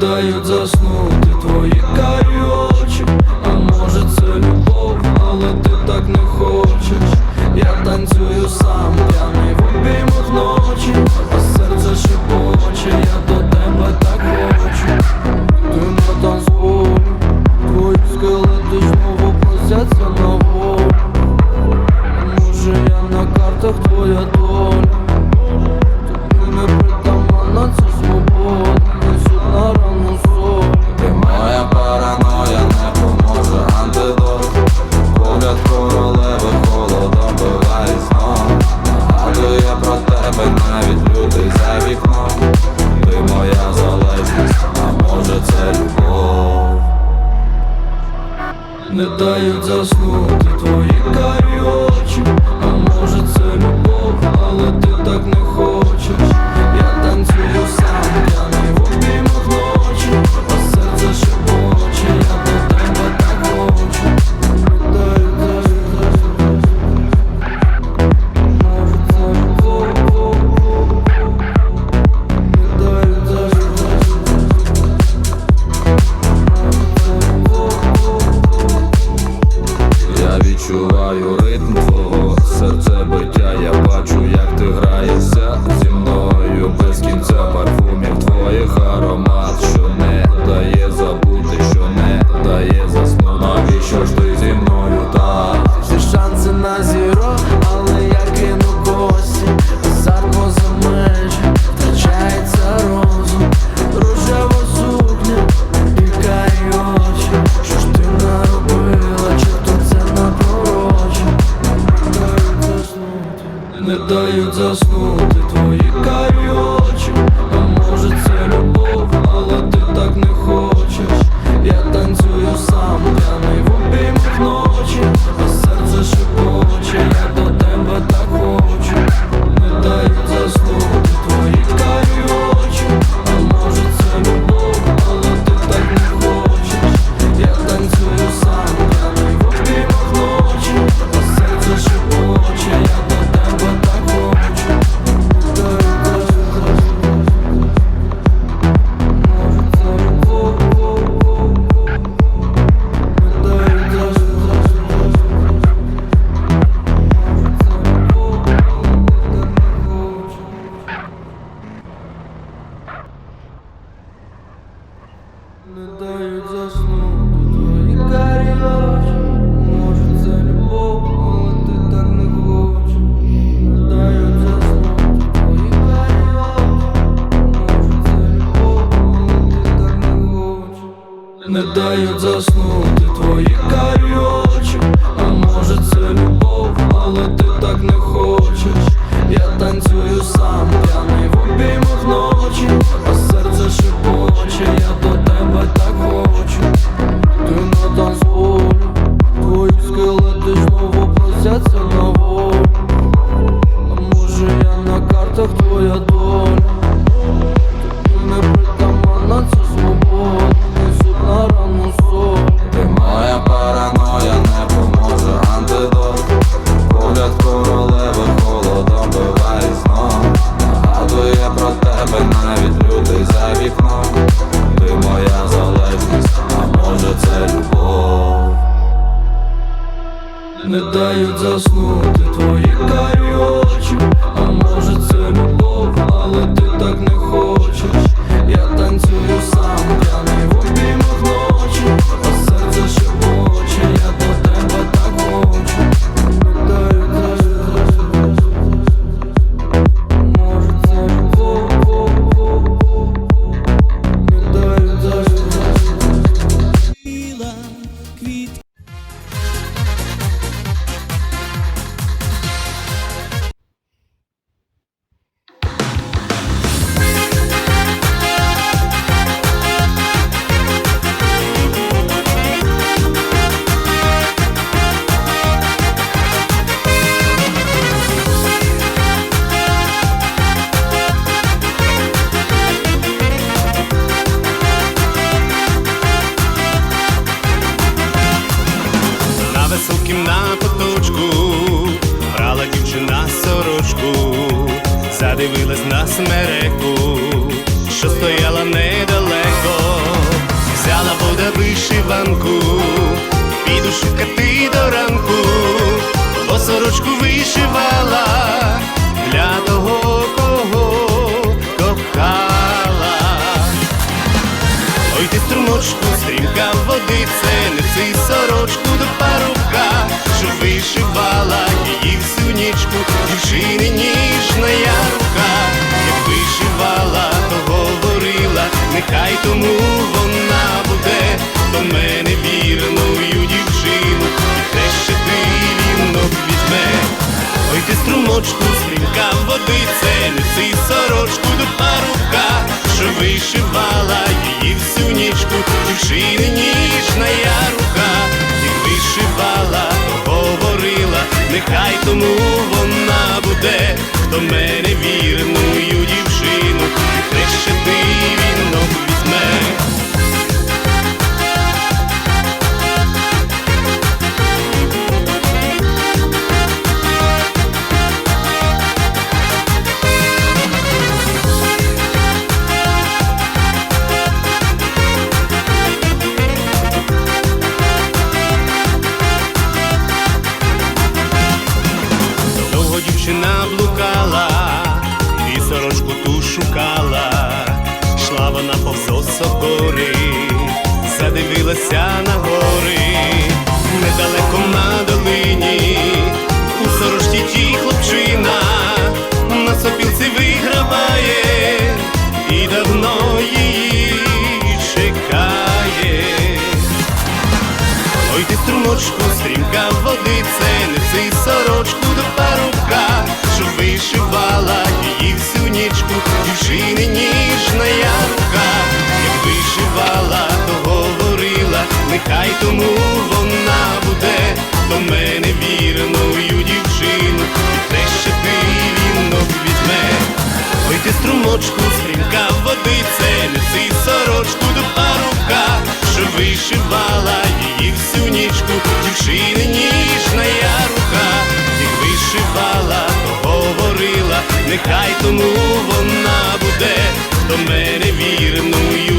дають заснути твої карі очі, а може це любов, але ти так не хочеш, я танцюю сам. Я не дають заснути твої карі очі, а може це любов, але ти так не хочеш. zasług заснути твої карі а може це любов, але ти. не дають заснути твої карі очі. високим на поточку, брала дівчина сорочку, задивилась на смереку, що стояла недалеко, взяла вода вишиванку. Тому вона буде, хто мене вірною Дівчина блукала, і сорочку ту шукала, шла вона повз гори, задивилася на гори, струмочку, стрімка води, це неси сорочку до парубка, що вишивала її всю нічку, дівчини ніжна я рука, як вишивала, то говорила, нехай тому вона буде до мене вірною дівчину, і те ще ти вінок візьме. Ой ти струмочку, стрімка води, це неси сорочку до парубка, що вишивала її всю дівчини ніжна я рука, їх вишивала, говорила, нехай тому вона буде хто мене вірною